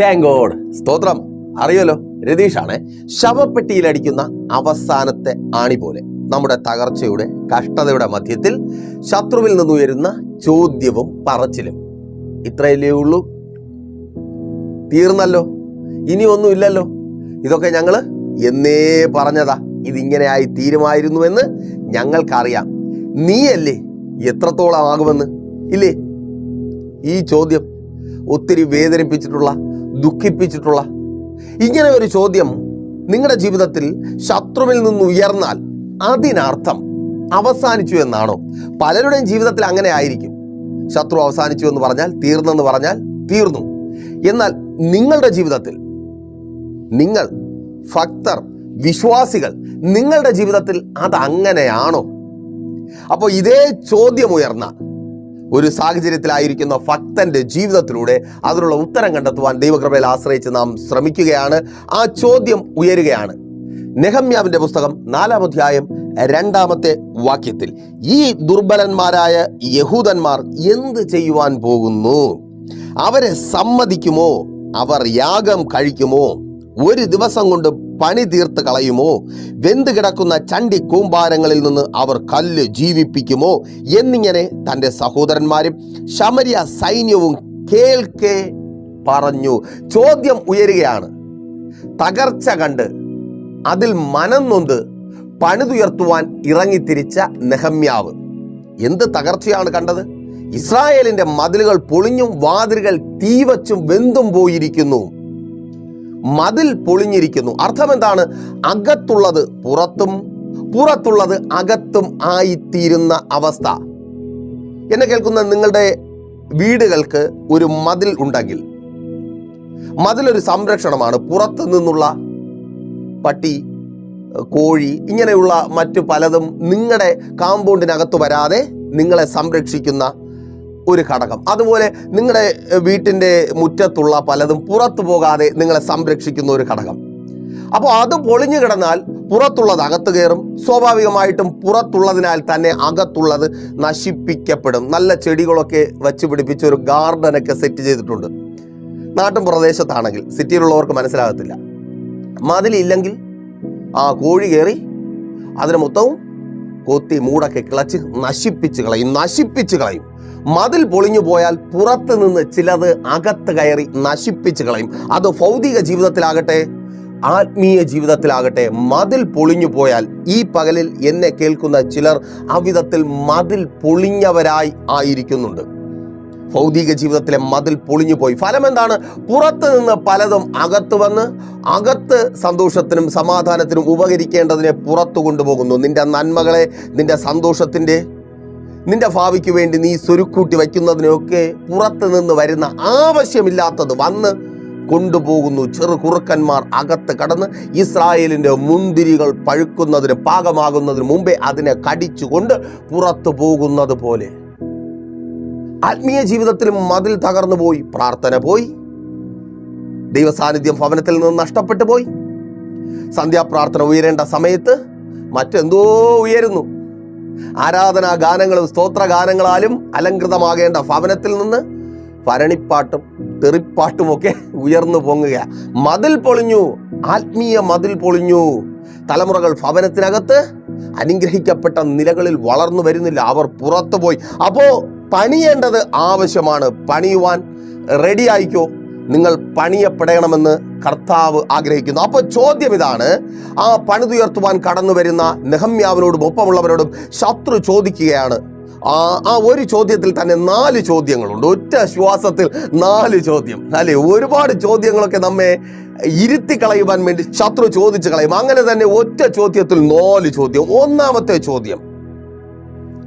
Thank God സ്തോത്രം. അറിയല്ലോ രതീഷാണ് ശവപ്പെട്ടിയിൽ അടിക്കുന്ന അവസാനത്തെ ആണി പോലെ. നമ്മുടെ തകർച്ചയുടെ കഷ്ടതയുടെ മധ്യത്തിൽ ശത്രുവിൽ നിന്നുയരുന്ന ചോദ്യവും പറച്ചിലും. ഇത്രയല്ലേ ഉള്ളൂ? തീർന്നല്ലോ? ഇനി ഒന്നുമില്ലല്ലോ ഇതൊക്കെ ഞങ്ങൾ എന്നേ പറഞ്ഞതാ. ഇതിങ്ങനെയായി തീരുമായിരുന്നുവെന്ന് ഞങ്ങൾക്കറിയാം. നീയല്ലേ എത്രത്തോളം ആകുമെന്ന്? ഇല്ലേ? ഈ ചോദ്യം ഒത്തിരി വേദനിപ്പിച്ചിട്ടുള്ള ദുഃഖിപ്പിച്ചിട്ടുള്ള. ഇങ്ങനെ ഒരു ചോദ്യം നിങ്ങളുടെ ജീവിതത്തിൽ ശത്രുവിൽ നിന്ന് ഉയർന്നാൽ അതിനർത്ഥം അവസാനിച്ചു എന്നാണോ? പലരുടെയും ജീവിതത്തിൽ അങ്ങനെ ആയിരിക്കും. ശത്രു അവസാനിച്ചു എന്ന് പറഞ്ഞാൽ തീർന്നെന്ന് പറഞ്ഞാൽ തീർന്നു. എന്നാൽ നിങ്ങളുടെ ജീവിതത്തിൽ നിങ്ങൾ ഭക്തർ വിശ്വാസികൾ നിങ്ങളുടെ ജീവിതത്തിൽ അത് അങ്ങനെയാണോ അപ്പോൾ ഇതേ ചോദ്യം ഉയർന്ന ഒരു സാഹചര്യത്തിലായിരിക്കുന്ന ഭക്തന്റെ ജീവിതത്തിലൂടെ അതിനുള്ള ഉത്തരം കണ്ടെത്തുവാൻ ദൈവകൃപയിൽ ആശ്രയിച്ച് നാം ശ്രമിക്കുകയാണ്. ആ ചോദ്യം ഉയരുകയാണ്. നെഹമ്യാവിന്റെ പുസ്തകം നാലാം അധ്യായം രണ്ടാമത്തെ വാക്യത്തിൽ ഈ ദുർബലന്മാരായ യഹൂദന്മാർ എന്ത് ചെയ്യുവാൻ പോകുന്നു? അവരെ സമ്മതിക്കുമോ? അവർ യാഗം കഴിക്കുമോ? ഒരു ദിവസം കൊണ്ട് പണി തീർത്ത് കളയുമോ? വെന്ത് കിടക്കുന്ന ചണ്ടി കൂമ്പാരങ്ങളിൽ നിന്ന് അവർ കല്ല് ജീവിപ്പിക്കുമോ? എന്നിങ്ങനെ തന്റെ സഹോദരന്മാരും ശമരിയ സൈന്യവും കേൾക്കെ പറഞ്ഞു. ചോദ്യം ഉയരുകയാണ്. തകർച്ച കണ്ട് അതിൽ മനം നൊന്ത് പണിതുയർത്തുവാൻ ഇറങ്ങിത്തിരിച്ച നെഹമ്യാവ്. എന്ത് തകർച്ചയാണ് കണ്ടത്? ഇസ്രായേലിന്റെ മതിലുകൾ പൊളിഞ്ഞും വാതിലുകൾ തീവച്ചും വെന്തും പോയിരിക്കുന്നു. മതിൽ പൊളിഞ്ഞിരിക്കുന്നു. അർത്ഥം എന്താണ് അകത്തുള്ളത് പുറത്തും പുറത്തുള്ളത് അകത്തും ആയിത്തീരുന്ന അവസ്ഥ. എന്നെ കേൾക്കുന്ന നിങ്ങളുടെ വീടുകൾക്ക് ഒരു മതിൽ ഉണ്ടെങ്കിൽ മതിലൊരു സംരക്ഷണമാണ്. പുറത്തു നിന്നുള്ള പട്ടി കോഴി ഇങ്ങനെയുള്ള മറ്റു പലതും നിങ്ങളുടെ കാമ്പൗണ്ടിനകത്ത് വരാതെ നിങ്ങളെ സംരക്ഷിക്കുന്ന ഒരു ഘടകം. അതുപോലെ നിങ്ങളുടെ വീട്ടിന്റെ മുറ്റത്തുള്ള പലതും പുറത്തു പോകാതെ നിങ്ങളെ സംരക്ഷിക്കുന്ന ഒരു ഘടകം. അപ്പോൾ അത് പൊളിഞ്ഞു കിടന്നാൽ പുറത്തുള്ളത് അകത്ത് കയറും. സ്വാഭാവികമായിട്ടും പുറത്തുള്ളതിനാൽ തന്നെ അകത്തുള്ളത് നശിപ്പിക്കപ്പെടും. നല്ല ചെടികളൊക്കെ വച്ച് പിടിപ്പിച്ച് ഒരു ഗാർഡനൊക്കെ സെറ്റ് ചെയ്തിട്ടുണ്ട്. നാട്ടും പ്രദേശത്താണെങ്കിൽ സിറ്റിയിലുള്ളവർക്ക് മനസ്സിലാകത്തില്ല. മതിലില്ലെങ്കിൽ ആ കോഴി കയറി അതിന് മൊത്തവും കൊത്തി മൂടൊക്കെ കിളച്ച് നശിപ്പിച്ച് കളയും നശിപ്പിച്ച് കളയും. മതിൽ പൊളിഞ്ഞു പോയാൽ പുറത്ത് നിന്ന് ചിലത് അകത്ത് കയറി നശിപ്പിച്ച് കളയും. അത് ഭൗതിക ജീവിതത്തിലാകട്ടെ ആത്മീയ ജീവിതത്തിലാകട്ടെ മതിൽ പൊളിഞ്ഞു പോയാൽ ഈ പകലിൽ എന്നെ കേൾക്കുന്ന ചിലർ അവിധത്തിൽ മതിൽ പൊളിഞ്ഞവരായി ആയിരിക്കുന്നുണ്ട്. ഭൗതിക ജീവിതത്തിലെ മതിൽ പൊളിഞ്ഞു പോയി. ഫലം എന്താണ്? പുറത്ത് നിന്ന് പലതും അകത്ത് വന്ന് അകത്ത് സന്തോഷത്തിനും സമാധാനത്തിനും ഉപകരിക്കേണ്ടതിനെ പുറത്തു കൊണ്ടുപോകുന്നു. നിന്റെ നന്മകളെ നിന്റെ സന്തോഷത്തിന്റെ നിന്റെ ഭാവിക്ക് വേണ്ടി നീ സ്വരുക്കൂട്ടി വയ്ക്കുന്നതിനൊക്കെ പുറത്ത് നിന്ന് വരുന്ന ആവശ്യമില്ലാത്തത് വന്ന് കൊണ്ടുപോകുന്നു ചെറു കുറുക്കന്മാർ അകത്ത് കടന്ന് ഇസ്രായേലിന്റെ മുന്തിരികൾ പഴുക്കുന്നതിന് പാകമാകുന്നതിന് മുമ്പേ അതിനെ കടിച്ചുകൊണ്ട് പുറത്തു പോകുന്നത് പോലെ. ആത്മീയ ജീവിതത്തിലും മതിൽ തകർന്നു പോയി. പ്രാർത്ഥന പോയി. ദൈവസാന്നിധ്യം ഭവനത്തിൽ നിന്ന് നഷ്ടപ്പെട്ടു പോയി. സന്ധ്യാപ്രാർത്ഥന ഉയരേണ്ട സമയത്ത് മറ്റെന്തോ ഉയരുന്നു. ആരാധനാ ഗാനങ്ങളും സ്തോത്ര ഗാനങ്ങളാലും അലങ്കൃതമാകേണ്ട ഭവനത്തിൽ നിന്ന് ഭരണിപ്പാട്ടും തെറിപ്പാട്ടുമൊക്കെ ഉയർന്നു പൊങ്ങുക. മതിൽ പൊളിഞ്ഞു ആത്മീയ മതിൽ പൊളിഞ്ഞു. തലമുറകൾ ഭവനത്തിനകത്ത് അനുഗ്രഹിക്കപ്പെട്ട നിലകളിൽ വളർന്നു വരുന്നില്ല അവർ പുറത്തു പോയി അപ്പോ പണിയേണ്ടത് ആവശ്യമാണ്. പണിയുവാൻ റെഡി ആയിക്കോ? നിങ്ങൾ പണിയപ്പെടണമെന്ന് കർത്താവ് ആഗ്രഹിക്കുന്നു. അപ്പോൾ ചോദ്യം ഇതാണ്. ആ പണിതുയർത്തുവാൻ കടന്നു വരുന്ന നെഹമ്യാവിനോടും ഒപ്പമുള്ളവരോടും ശത്രു ചോദിക്കുകയാണ്. ആ ആ ഒരു ചോദ്യത്തിൽ തന്നെ നാല് ചോദ്യങ്ങളുണ്ട്. ഒറ്റ ശ്വാസത്തിൽ നാല് ചോദ്യം. അല്ലെ? ഒരുപാട് ചോദ്യങ്ങളൊക്കെ നമ്മെ ഇരുത്തി കളയുവാൻ വേണ്ടി ശത്രു ചോദിച്ചു കളയും. അങ്ങനെ തന്നെ ഒറ്റ ചോദ്യത്തിൽ നാല് ചോദ്യം. ഒന്നാമത്തെ ചോദ്യം.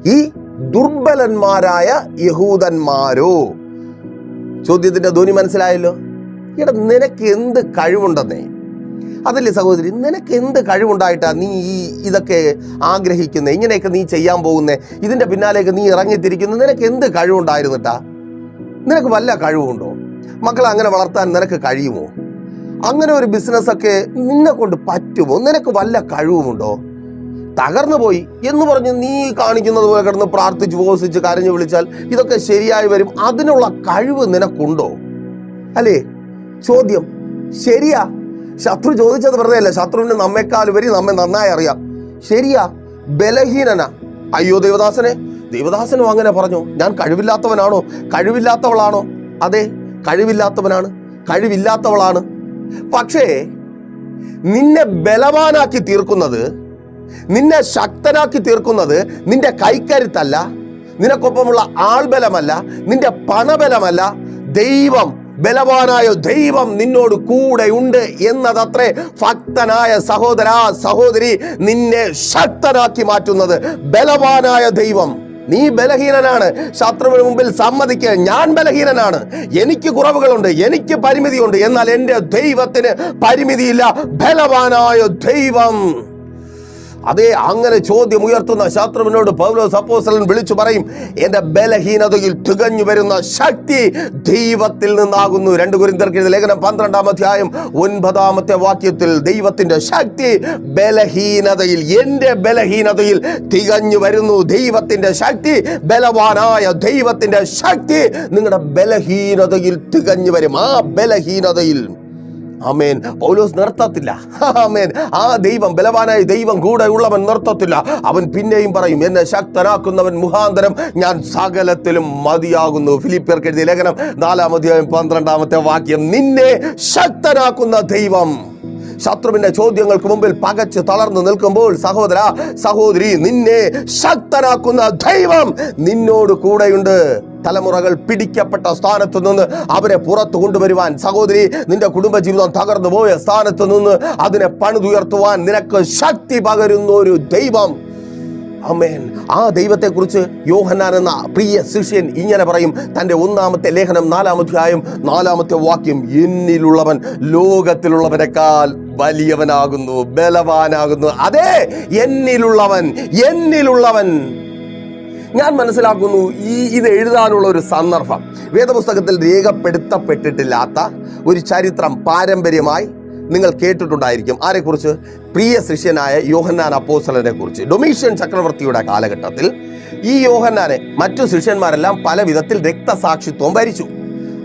ഈ ദുർബലന്മാരായ യഹൂദന്മാരോ? ചോദ്യത്തിന്റെ ധ്വനി മനസ്സിലായല്ലോ? എടാ നിനക്ക് എന്ത് കഴിവുണ്ടെന്നേ? അതല്ലേ സഹോദരി നിനക്ക് എന്ത് കഴിവുണ്ടായിട്ടാ നീ ഈ ഇതൊക്കെ ആഗ്രഹിക്കുന്നത് ഇങ്ങനെയൊക്കെ നീ ചെയ്യാൻ പോകുന്നേ? ഇതിന്റെ പിന്നാലേക്ക് നീ ഇറങ്ങിത്തിരിക്കുന്നു. നിനക്ക് എന്ത് കഴിവുണ്ടായിരുന്നിട്ടാ? നിനക്ക് വല്ല കഴിവുണ്ടോ? മക്കളെ അങ്ങനെ വളർത്താൻ നിനക്ക് കഴിയുമോ? അങ്ങനെ ഒരു ബിസിനസ്സൊക്കെ നിന്നെ കൊണ്ട് പറ്റുമോ? നിനക്ക് വല്ല കഴിവുമുണ്ടോ? തകർന്നു പോയി എന്ന് പറഞ്ഞ് നീ കാണിക്കുന്നത് പോലെ കിടന്ന് പ്രാർത്ഥിച്ച് ഉപവസിച്ച് കരഞ്ഞു വിളിച്ചാൽ ഇതൊക്കെ ശരിയായി വരും. അതിനുള്ള കഴിവ് നിനക്കുണ്ടോ? അല്ലേ? ചോദ്യം. ശരിയാ. ശത്രു ചോദിച്ചത് വെറുതെ അല്ല. ശത്രുവിന് നമ്മെക്കാൾ ഉപരി നമ്മെ നന്നായി അറിയാം. ശരിയാ. ബലഹീനന. അയ്യോ ദേവദാസനെ. ദേവദാസനും അങ്ങനെ പറഞ്ഞു. ഞാൻ കഴിവില്ലാത്തവനാണോ? കഴിവില്ലാത്തവളാണോ? അതെ കഴിവില്ലാത്തവനാണ്. കഴിവില്ലാത്തവളാണ്. പക്ഷേ നിന്നെ ബലവാനാക്കി തീർക്കുന്നത് നിന്നെ ശക്തനാക്കി തീർക്കുന്നത് നിന്റെ കൈക്കരുത്തല്ല നിനക്കൊപ്പമുള്ള ആൾബലമല്ല നിന്റെ പണബലമല്ല. ദൈവം ബലവാനായ ദൈവം നിന്നോട് കൂടെ ഉണ്ട് എന്നതത്രേ ഭക്തനായ സഹോദര സഹോദരി നിന്നെ ശക്തനാക്കി മാറ്റുന്നത്. ബലവാനായ ദൈവം നീ ബലഹീനനാണ്. ശത്രുവിന് മുമ്പിൽ സമ്മതിക്കുക ഞാൻ ബലഹീനനാണ്. എനിക്ക് കുറവുകളുണ്ട് എനിക്ക് പരിമിതിയുണ്ട് എന്നാൽ എന്റെ ദൈവത്തിന് പരിമിതിയില്ല. ബലവാനായ ദൈവം. അതേ അങ്ങനെ ചോദ്യം ഉയർത്തുന്ന ശത്രുവിനോട് പൗലോസ് അപ്പോസ്തലൻ വിളിച്ചു പറയും എന്റെ ബലഹീനതയിൽ തികഞ്ഞു വരുന്ന ശക്തി ദൈവത്തിൽ നിന്നാകുന്നു. രണ്ട് കുരിന്തർക്ക് ലേഖനം പന്ത്രണ്ടാം അധ്യായം ഒൻപതാമത്തെ വാക്യത്തിൽ ദൈവത്തിന്റെ ശക്തി ബലഹീനതയിൽ എന്റെ ബലഹീനതയിൽ തികഞ്ഞു വരുന്നു. ദൈവത്തിന്റെ ശക്തി ബലവാനായ ദൈവത്തിന്റെ ശക്തി നിങ്ങളുടെ ബലഹീനതയിൽ തികഞ്ഞു വരും. ആ ബലഹീനതയിൽ ആമേൻ. പൗലോസ് നിർത്തത്തില്ല. അമേൻ ആ ദൈവം ബലവാനായ ദൈവം കൂടെ ഉള്ളവൻ നിർത്തത്തില്ല. അവൻ പിന്നെയും പറയും എന്നെ ശക്തനാക്കുന്നവൻ മുഖാന്തരം ഞാൻ സകലത്തിലും മതിയാകുന്നു. ഫിലിപ്പിയർക്ക് എഴുതിയ ലേഖനം നാലാം അധ്യായം പന്ത്രണ്ടാമത്തെ വാക്യം നിന്നെ ശക്തനാക്കുന്ന ദൈവം ശത്രുവിന്റെ ചോദ്യങ്ങൾക്ക് മുമ്പിൽ പകച്ച് തളർന്നു നിൽക്കുമ്പോൾ സഹോദര സഹോദരി നിന്നെ ശക്തനാക്കുന്ന ദൈവം നിന്നോട് കൂടെയുണ്ട്. തലമുറകൾ പിടിക്കപ്പെട്ട സ്ഥാനത്തു നിന്ന് അവരെ പുറത്തു കൊണ്ടുവരുവാൻ സഹോദരി നിന്റെ കുടുംബജീവിതം തകർന്നു പോയ സ്ഥാനത്തു നിന്ന് അതിനെ പണിതുയർത്തുവാൻ നിനക്ക് ശക്തി പകരുന്ന ഒരു ദൈവം. അമേൻ. ആ ദൈവത്തെക്കുറിച്ച് യോഹന്നാൻ എന്ന പ്രിയ ശിഷ്യൻ ഇങ്ങനെ പറയും. തന്റെ ഒന്നാമത്തെ ലേഖനം നാലാമധ്യായം നാലാമത്തെ വാക്യം എന്നിലുള്ളവൻ ലോകത്തിലുള്ളവനേക്കാൾ വലിയവനാകുന്നു ബലവാനാകുന്നു. അതെ എന്നിലുള്ളവൻ എന്നിലുള്ളവൻ. ഞാൻ മനസ്സിലാക്കുന്നു ഈ ഇത് എഴുതാനുള്ള ഒരു സന്ദർഭം. വേദപുസ്തകത്തിൽ രേഖപ്പെടുത്തപ്പെട്ടിട്ടില്ലാത്ത ഒരു ചരിത്രം പാരമ്പര്യമായി നിങ്ങൾ കേട്ടിട്ടുണ്ടായിരിക്കും. ആരെക്കുറിച്ച്? പ്രിയ ശിഷ്യനായ യോഹന്നാൻ അപ്പോസലനെ കുറിച്ച് ഡൊമീഷ്യൻ ചക്രവർത്തിയുടെ കാലഘട്ടത്തിൽ ഈ യോഹന്നാനെ മറ്റു ശിഷ്യന്മാരെല്ലാം പല വിധത്തിൽ രക്തസാക്ഷിത്വം ഭരിച്ചു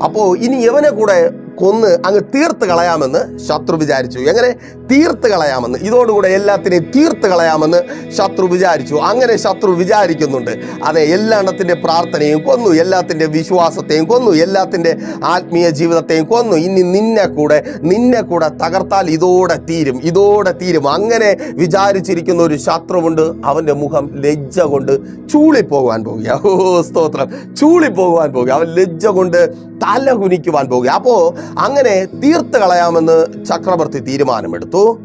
അപ്പോൾ ഇനി യവനെ കൂടെ കൊന്ന് അങ്ങ് തീർത്ത് കളയാമെന്ന് ശത്രു വിചാരിച്ചു. എങ്ങനെ? തീർത്ത് കളയാമെന്ന്. ഇതോടുകൂടെ എല്ലാത്തിനെയും തീർത്ത് കളയാമെന്ന് ശത്രു വിചാരിച്ചു. അങ്ങനെ ശത്രു വിചാരിക്കുന്നുണ്ട്. അതെ എല്ലാത്തിന്റെ പ്രാർത്ഥനയും കൊന്നു. എല്ലാത്തിന്റെ വിശ്വാസത്തെയും കൊന്നു. എല്ലാത്തിന്റെ ആത്മീയ ജീവിതത്തെയും കൊന്നു. ഇനി നിന്നെ കൂടെ നിന്നെ കൂടെ തകർത്താൽ ഇതോടെ തീരും. ഇതോടെ തീരും. അങ്ങനെ വിചാരിച്ചിരിക്കുന്ന ഒരു ശത്രുവുണ്ട്. അവന്റെ മുഖം ലജ്ജ കൊണ്ട് ചൂളിപ്പോകാൻ പോകുക. ഓ സ്തോത്രം. ചൂളിപ്പോകാൻ പോകുക. അവൻ ലജ്ജ കൊണ്ട് തല കുനിക്കുവാൻ പോകുക. അപ്പോൾ അങ്ങനെ തീർത്ത് കളയാമെന്ന് ചക്രവർത്തി തീരുമാനമെടുത്തു.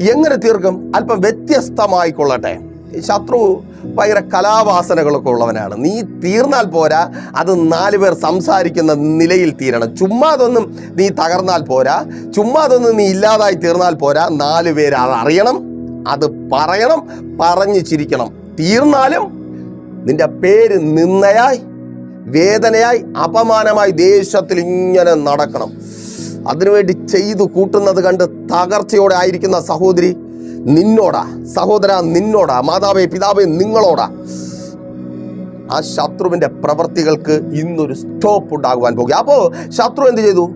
എങ്ങനെ തീർക്കും? അല്പം വ്യത്യസ്തമായിക്കൊള്ളട്ടെ. ശത്രു ഭയങ്കര കലാവാസനകളൊക്കെ ഉള്ളവനാണ്. നീ തീർന്നാൽ പോരാ. അത് നാല് പേർ സംസാരിക്കുന്ന നിലയിൽ തീരണം. ചുമ്മാതൊന്നും നീ തകർന്നാൽ പോരാ. ചുമ്മാതൊന്നും നീ ഇല്ലാതായി തീർന്നാൽ പോരാ. നാല് പേര് അത് അറിയണം അത് പറയണം പറഞ്ഞു ചിരിക്കണം. തീർന്നാലും നിന്റെ പേര് നിന്നയായി. വേദനയായി അപമാനമായി ദേശത്തിൽ ഇങ്ങനെ നടക്കണം. അതിനുവേണ്ടി ചെയ്തു കൂട്ടുന്നത് കണ്ട് തകർച്ചയോടെ ആയിരിക്കുന്ന സഹോദരി നിന്നോടാ സഹോദര നിന്നോടാ മാതാവേ പിതാവേ നിങ്ങളോടാ. ആ ശത്രുവിന്റെ പ്രവൃത്തികൾക്ക് ഇന്നൊരു സ്റ്റോപ്പ് ഉണ്ടാകുവാൻ പോകുക. അപ്പോൾ ശത്രു എന്ത് ചെയ്തു?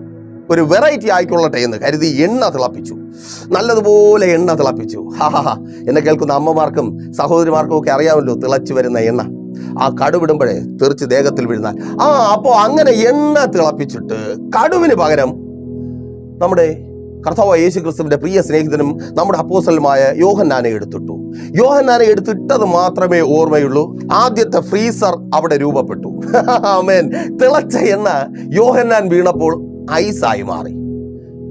ഒരു വെറൈറ്റി ആയിക്കൊള്ളട്ടെ എന്ന് കരുതി എണ്ണ തിളപ്പിച്ചു. നല്ലതുപോലെ എണ്ണ തിളപ്പിച്ചു. ഹാ ഹാ. എന്നെ കേൾക്കുന്ന അമ്മമാർക്കും സഹോദരിമാർക്കും ഒക്കെ അറിയാമല്ലോ തിളച്ചു വരുന്ന എണ്ണ. ആ കടുവിടുമ്പോഴേ തെറിച്ച് ദേഹത്തിൽ വീഴുന്നാൽ. ആ അപ്പോൾ അങ്ങനെ എണ്ണ തിളപ്പിച്ചിട്ട് കടുവിന് പകരം നമ്മുടെ കർത്താവ് യേശു ക്രിസ്തുവിന്റെ പ്രിയ സ്നേഹിതനും നമ്മുടെ അപ്പോസലുമായ യോഹന്നാനെ എടുത്തിട്ടു. യോഹന്നാനെ എടുത്തിട്ടത് മാത്രമേ ഓർമ്മയുള്ളൂ. ആദ്യത്തെ ഫ്രീസർ അവിടെ രൂപപ്പെട്ടു. ആമേൻ. തിളച്ച എണ്ണ യോഹന്നാൻ വീണപ്പോൾ ഐസായി മാറി.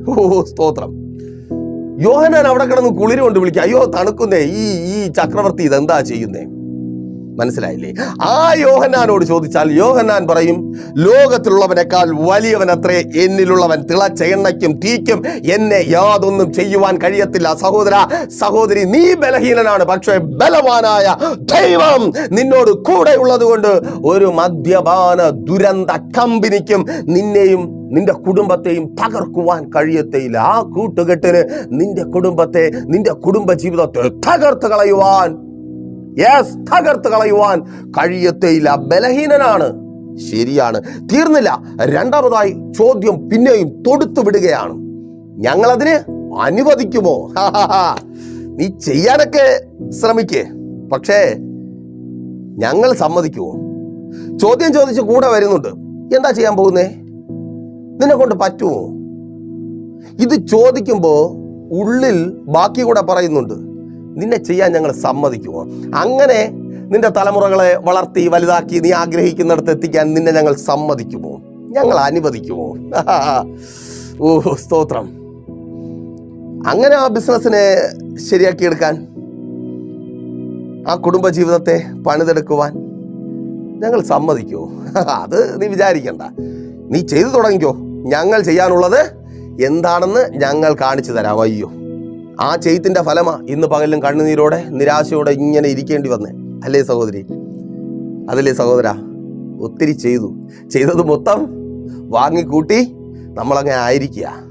ഓ സ്തോത്രം. യോഹന്നാൻ അവിടെ കിടന്ന് കുളിര് കൊണ്ട് വിളിക്കുക അയ്യോ തണുക്കുന്നേ ഈ ഈ ചക്രവർത്തി ഇതെന്താ ചെയ്യുന്നേ? മനസ്സിലായില്ലേ? ആ യോഹന്നാനോട് ചോദിച്ചാൽ യോഹന്നാൻ പറയും ലോകത്തിലുള്ളവനേക്കാൾ വലിയവൻ അത്രേ എന്നിലുള്ളവൻ തിളച്ച എണ്ണയ്ക്കും തീക്കും എന്നെ യാതൊന്നും ചെയ്യുവാൻ കഴിയത്തില്ല. സഹോദര സഹോദരി നീ ബലഹീനനാണ് പക്ഷേ ബലവാനായ ദൈവം നിന്നോട് കൂടെ ഉള്ളത് കൊണ്ട് ഒരു മദ്യപാന ദുരന്ത കമ്പനിക്കും നിന്നെയും നിന്റെ കുടുംബത്തെയും തകർക്കുവാൻ കഴിയത്തേയില്ല ആ കൂട്ടുകെട്ടിന് നിന്റെ കുടുംബത്തെ നിന്റെ കുടുംബ ജീവിതത്തെ തകർത്ത് കളയുവാൻ യെസ് തകർത്ത് കളയുവാൻ കഴിയത്തേയില്ല. ബലഹീനനാണ്. ശരിയാണ്. തീർന്നില്ല. രണ്ടാമതായി ചോദ്യം പിന്നെയും തൊടുത്തു വിടുകയാണ്. ഞങ്ങളതിന് അനുവദിക്കുമോ. നീ ചെയ്യാനൊക്കെ ശ്രമിക്കേ. പക്ഷേ ഞങ്ങൾ സമ്മതിക്കുമോ? ചോദ്യം ചോദിച്ച് കൂടെ വരുന്നുണ്ട്. എന്താ ചെയ്യാൻ പോകുന്നേ? നിന്നെ കൊണ്ട് പറ്റുമോ? ഇത് ചോദിക്കുമ്പോൾ ഉള്ളിൽ ബാക്കി കൂടെ പറയുന്നുണ്ട്. നിന്നെ ചെയ്യാൻ ഞങ്ങൾ സമ്മതിക്കുമോ? അങ്ങനെ നിന്റെ തലമുറകളെ വളർത്തി വലുതാക്കി നീ ആഗ്രഹിക്കുന്നിടത്ത് എത്തിക്കാൻ നിന്നെ ഞങ്ങൾ സമ്മതിക്കുമോ? ഞങ്ങൾ അനുവദിക്കുമോ? ഓ സ്തോത്രം. അങ്ങനെ ആ ബിസിനസ്സിനെ ശരിയാക്കിയെടുക്കാൻ ആ കുടുംബ ജീവിതത്തെ പണിതെടുക്കുവാൻ ഞങ്ങൾ സമ്മതിക്കുമോ? അത് നീ വിചാരിക്കണ്ട. നീ ചെയ്തു തുടങ്ങിക്കോ. ഞങ്ങൾ ചെയ്യാനുള്ളത് എന്താണെന്ന് ഞങ്ങൾ കാണിച്ചു തരാം. അയ്യോ. ആ ചെയ്ത്തിന്റെ ഫലമാ ഇന്ന് പകലും കണ്ണുനീരോടെ നിരാശയോടെ ഇങ്ങനെ ഇരിക്കേണ്ടി വന്നേ. അല്ലേ സഹോദരി? അതല്ലേ സഹോദര? ഒത്തിരി ചെയ്തു. ചെയ്തത് മൊത്തം വാങ്ങിക്കൂട്ടി നമ്മളങ്ങനെ ആയിരിക്കുക.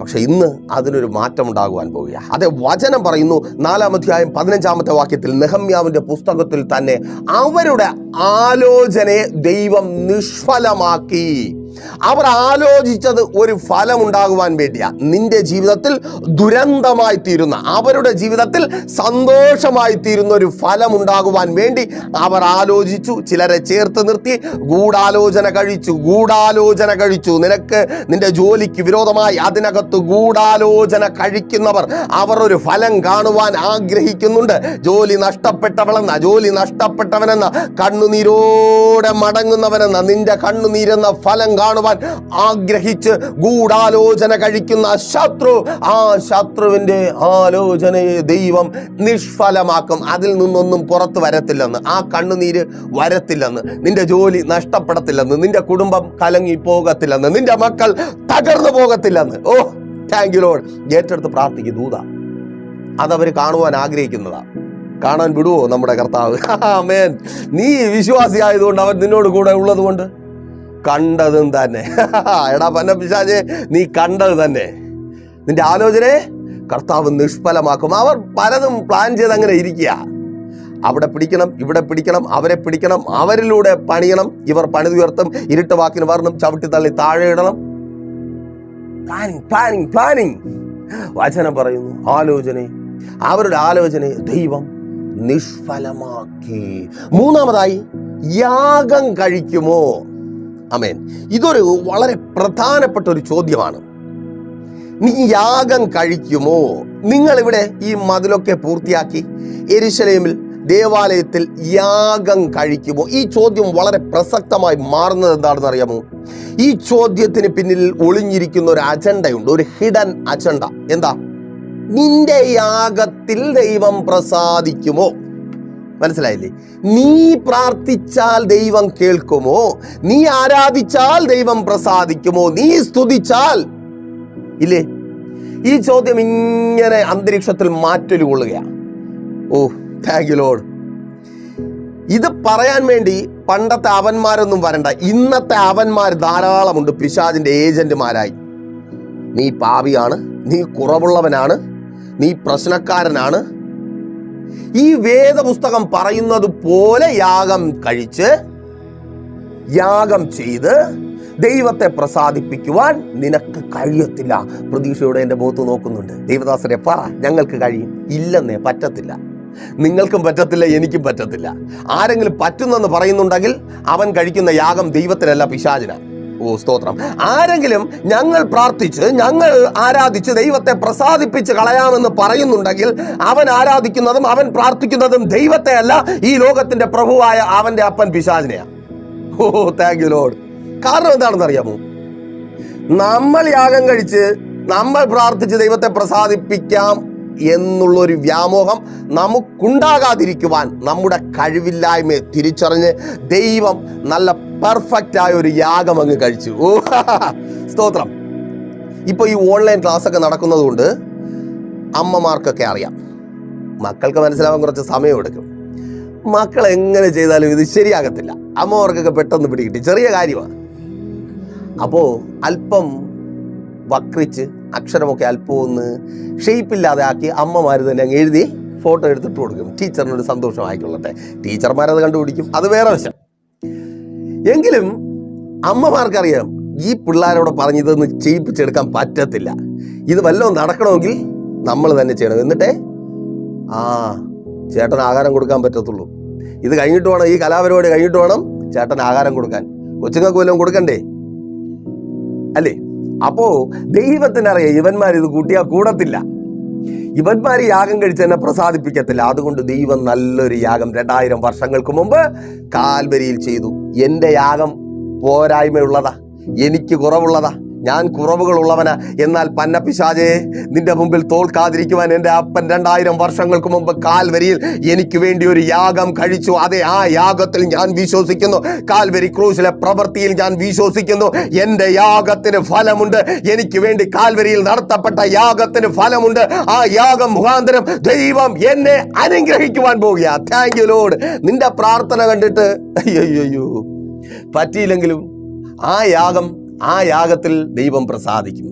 പക്ഷെ ഇന്ന് അതിനൊരു മാറ്റം ഉണ്ടാകുവാൻ പോവുക അതെ വചനം പറയുന്നു നാലാം അധ്യായം പതിനഞ്ചാമത്തെ വാക്യത്തിൽ നെഹമ്യാവിന്റെ പുസ്തകത്തിൽ തന്നെ അവരുടെ ആലോചനയെ ദൈവം നിഷ്ഫലമാക്കി. അവർ ആലോചിച്ചത് ഒരു ഫലം ഉണ്ടാകുവാൻ വേണ്ടിയാ. നിന്റെ ജീവിതത്തിൽ ദുരന്തമായി തീരുന്ന അവരുടെ ജീവിതത്തിൽ സന്തോഷമായി തീരുന്ന ഒരു ഫലം ഉണ്ടാകുവാൻ വേണ്ടി അവർ ആലോചിച്ചു. ചിലരെ ചേർത്ത് നിർത്തി ഗൂഢാലോചന കഴിച്ചു ഗൂഢാലോചന കഴിച്ചു. നിനക്ക് നിന്റെ ജോലിക്ക് വിരോധമായി അതിനകത്ത് ഗൂഢാലോചന കഴിക്കുന്നവർ അവർ ഒരു ഫലം കാണുവാൻ ആഗ്രഹിക്കുന്നുണ്ട്. ജോലി നഷ്ടപ്പെട്ടവളെന്ന ജോലി നഷ്ടപ്പെട്ടവനെന്ന കണ്ണുനീരോടെ മടങ്ങുന്നവനെന്ന നിന്റെ കണ്ണുനീരെന്ന ഫലം കാണുവാൻ ആഗ്രഹിച്ച് ഗൂഢാലോചന കഴിക്കുന്ന ശത്രു ആ ശത്രുവിന്റെ ആലോചനയെ ദൈവം നിഷ്ഫലമാക്കും. അതിൽ നിന്നൊന്നും പുറത്തു വരത്തില്ലെന്ന് ആ കണ്ണുനീര് വരത്തില്ലെന്ന് നിന്റെ ജോലി നഷ്ടപ്പെടത്തില്ലെന്ന് നിന്റെ കുടുംബം കലങ്ങി പോകത്തില്ലെന്ന് നിന്റെ മക്കൾ തകർന്നു പോകത്തില്ലെന്ന്. ഓ താങ്ക് യു ലോഡ് ഏറ്റെടുത്ത് പ്രാർത്ഥിക്കും ദൂത. അതവർ കാണുവാൻ ആഗ്രഹിക്കുന്നതാ. കാണാൻ വിടുവോ നമ്മുടെ കർത്താവ്? മേൻ നീ വിശ്വാസി ആയതുകൊണ്ട് അവൻ നിന്നോട് കൂടെ ഉള്ളത് കൊണ്ട് കണ്ടതും തന്നെ. എടാ പന്ന പിശാചെ നീ കണ്ടത് തന്നെ. നിന്റെ ആലോചനയെ കർത്താവ് നിഷ്ഫലമാക്കും. അവർ പലതും പ്ലാൻ ചെയ്ത് അങ്ങനെ ഇരിക്കുക. അവിടെ പിടിക്കണം ഇവിടെ പിടിക്കണം അവരെ പിടിക്കണം അവരിലൂടെ പണിയണം. ഇവർ പണിതുയർത്തും ഇരുട്ട് വാക്കിന് വരണം ചവിട്ടി തള്ളി താഴെ ഇടണം. പ്ലാനിങ് പ്ലാനിങ് പ്ലാനിങ് വചനം പറയുന്നു ആലോചന അവരുടെ ആലോചനയെ ദൈവം നിഷ്ഫലമാക്കി. മൂന്നാമതായി യാഗം കഴിക്കുമോ? അമേൻ ഇതൊരു വളരെ പ്രധാനപ്പെട്ട ഒരു ചോദ്യമാണ്. നീ യാഗം കഴിക്കുമോ? നിങ്ങൾ ഇവിടെ ഈ മതിലൊക്കെ പൂർത്തിയാക്കി എരിശലേമിൽ ദേവാലയത്തിൽ യാഗം കഴിക്കുമോ? ഈ ചോദ്യം വളരെ പ്രസക്തമായി മാറുന്നത് എന്താണെന്ന് അറിയാമോ? ഈ ചോദ്യത്തിന് പിന്നിൽ ഒളിഞ്ഞിരിക്കുന്ന ഒരു അജണ്ടയുണ്ട്. ഒരു ഹിഡൻ അജണ്ട. എന്താ? നിന്റെ യാഗത്തിൽ ദൈവം പ്രസാദിക്കുമോ? മനസ്സിലായില്ലേ? നീ പ്രാർത്ഥിച്ചാൽ ദൈവം കേൾക്കുമോ? നീ ആരാധിച്ചാൽ ദൈവം പ്രസാദിക്കുമോ? നീ സ്തുതിച്ചാൽ? ഇല്ലേ? ഈ ചോദ്യം ഇങ്ങനെ അന്തരീക്ഷത്തിൽ മാറ്റൊരു കൊള്ളുകയാണ് ഓ താങ്ക് യു ലോഡ് ഇത് പറയാൻ വേണ്ടി പണ്ടത്തെ അവന്മാരൊന്നും വരണ്ട. ഇന്നത്തെ അവന്മാർ ധാരാളമുണ്ട്. പിശാജിന്റെ ഏജന്റുമാരായി. നീ പാവിയാണ് നീ കുറവുള്ളവനാണ് നീ പ്രശ്നക്കാരനാണ് ഈ വേദപുസ്തകം പറയുന്നത് പോലെ യാഗം കഴിച്ച് യാഗം ചെയ്ത് ദൈവത്തെ പ്രസാദിപ്പിക്കുവാൻ നിനക്ക് കഴിയത്തില്ല. പ്രതീക്ഷയോടെ എന്റെ മുഖത്ത് നോക്കുന്നുണ്ട്. ദൈവദാസരെ പറ ഞങ്ങൾക്ക് കഴിയും. ഇല്ലെന്നേ പറ്റത്തില്ല. നിങ്ങൾക്കും പറ്റത്തില്ല എനിക്കും പറ്റത്തില്ല. ആരെങ്കിലും പറ്റുന്നെന്ന് പറയുന്നുണ്ടെങ്കിൽ അവൻ കഴിക്കുന്ന യാഗം ദൈവത്തിനല്ല പിശാചിന. ഓ സ്തോത്രം. ആരെങ്കിലും ഞങ്ങൾ പ്രാർത്ഥിച്ച് ഞങ്ങൾ ആരാധിച്ച് ദൈവത്തെ പ്രസാദിപ്പിച്ച് കളയാമെന്ന് പറയുന്നുണ്ടെങ്കിൽ അവൻ ആരാധിക്കുന്നതും അവൻ പ്രാർത്ഥിക്കുന്നതും ദൈവത്തെ അല്ല ഈ ലോകത്തിന്റെ പ്രഭുവായ അവന്റെ അപ്പൻ പിശാചിനെയാണ് ഓ താങ്ക് യു ലോഡ് കാരണം എന്താണെന്ന് അറിയാമോ? നമ്മൾ യാഗം കഴിച്ച് നമ്മൾ പ്രാർത്ഥിച്ച് ദൈവത്തെ പ്രസാദിപ്പിക്കാം എന്നുള്ളൊരു വ്യാമോഹം നമുക്കുണ്ടാകാതിരിക്കുവാൻ നമ്മുടെ കഴിവില്ലായ്മയെ തിരിച്ചറിഞ്ഞ് ദൈവം നല്ല പെർഫെക്റ്റ് ആയ ഒരു യാഗം അങ്ങ് കഴിച്ചു. ഓ സ്തോത്രം. ഇപ്പോൾ ഈ ഓൺലൈൻ ക്ലാസ് ഒക്കെ നടക്കുന്നത് കൊണ്ട് അമ്മമാർക്കൊക്കെ അറിയാം. മക്കൾക്ക് മനസ്സിലാവാൻ കുറച്ച് സമയം എടുക്കും. മക്കൾ എങ്ങനെ ചെയ്താലും ഇത് ശരിയാകത്തില്ല. അമ്മമാർക്കൊക്കെ പെട്ടെന്ന് പിടികിട്ടി. ചെറിയ കാര്യമാണ്. അപ്പോൾ അല്പം വക്രിച്ച് അക്ഷരമൊക്കെ അല്പമൊന്ന് ഷെയ്പ്പില്ലാതെ ആക്കി അമ്മമാർ തന്നെ അങ്ങ് എഴുതി ഫോട്ടോ എടുത്തിട്ട് കൊടുക്കും. ടീച്ചറിനൊരു സന്തോഷമായിക്കൊള്ളട്ടെ ടീച്ചർമാരത് കണ്ടുപിടിക്കും അത് വേറെ വശം. എങ്കിലും അമ്മമാർക്കറിയാം ഈ പിള്ളേരോട് പറഞ്ഞിതൊന്ന് ചെയ്യിപ്പിച്ചെടുക്കാൻ പറ്റത്തില്ല. ഇത് വല്ലതും നടക്കണമെങ്കിൽ നമ്മൾ തന്നെ ചെയ്യണം. എന്നിട്ടേ ആ ചേട്ടൻ ആഹാരം കൊടുക്കാൻ പറ്റത്തുള്ളൂ. ഇത് കഴിഞ്ഞിട്ട് വേണം ഈ കലാപരിപാടി കഴിഞ്ഞിട്ട് വേണം ചേട്ടൻ ആഹാരം കൊടുക്കാൻ. കൊച്ചുങ്ങൾക്ക് വല്ലതും കൊടുക്കണ്ടേ? അല്ലേ? അപ്പോ ദൈവത്തിനറിയാം ഇവന്മാർ ഇത് കൂട്ടിയാൽ കൂടത്തില്ല. ഇവന്മാർ യാഗം കഴിച്ച് എന്നെ പ്രസാദിപ്പിക്കത്തില്ല. അതുകൊണ്ട് ദൈവം നല്ലൊരു യാഗം രണ്ടായിരം വർഷങ്ങൾക്ക് മുമ്പ് കാൽവരിയിൽ ചെയ്തു. എന്റെ യാഗം പോരായ്മയുള്ളതാ. എനിക്ക് കുറവുള്ളതാ. ഞാൻ കുറവുകളുള്ളവന്. എന്നാൽ പന്നപ്പിശാജെ നിന്റെ മുമ്പിൽ തോൽക്കാതിരിക്കുവാൻ എന്റെ അപ്പൻ രണ്ടായിരം വർഷങ്ങൾക്ക് മുമ്പ് കാൽവരിയിൽ എനിക്ക് വേണ്ടി ഒരു യാഗം കഴിച്ചു. അതെ ആ യാഗത്തിൽ ഞാൻ വിശ്വസിക്കുന്നു. കാൽവരി ക്രൂശിലെ പ്രവൃത്തിയിൽ ഞാൻ വിശ്വസിക്കുന്നു. എന്റെ യാഗത്തിന് ഫലമുണ്ട്. എനിക്ക് വേണ്ടി കാൽവരിയിൽ നടത്തപ്പെട്ട യാഗത്തിന് ഫലമുണ്ട്. ആ യാഗം മുഖാന്തരം ദൈവം എന്നെ അനുഗ്രഹിക്കുവാൻ പോകുക. താങ്ക് യു ലോഡ് നിന്റെ പ്രാർത്ഥന കണ്ടിട്ട് അയ്യോ പറ്റിയില്ലെങ്കിലും ആ യാഗം ആ യാഗത്തിൽ ദൈവം പ്രസാദിക്കും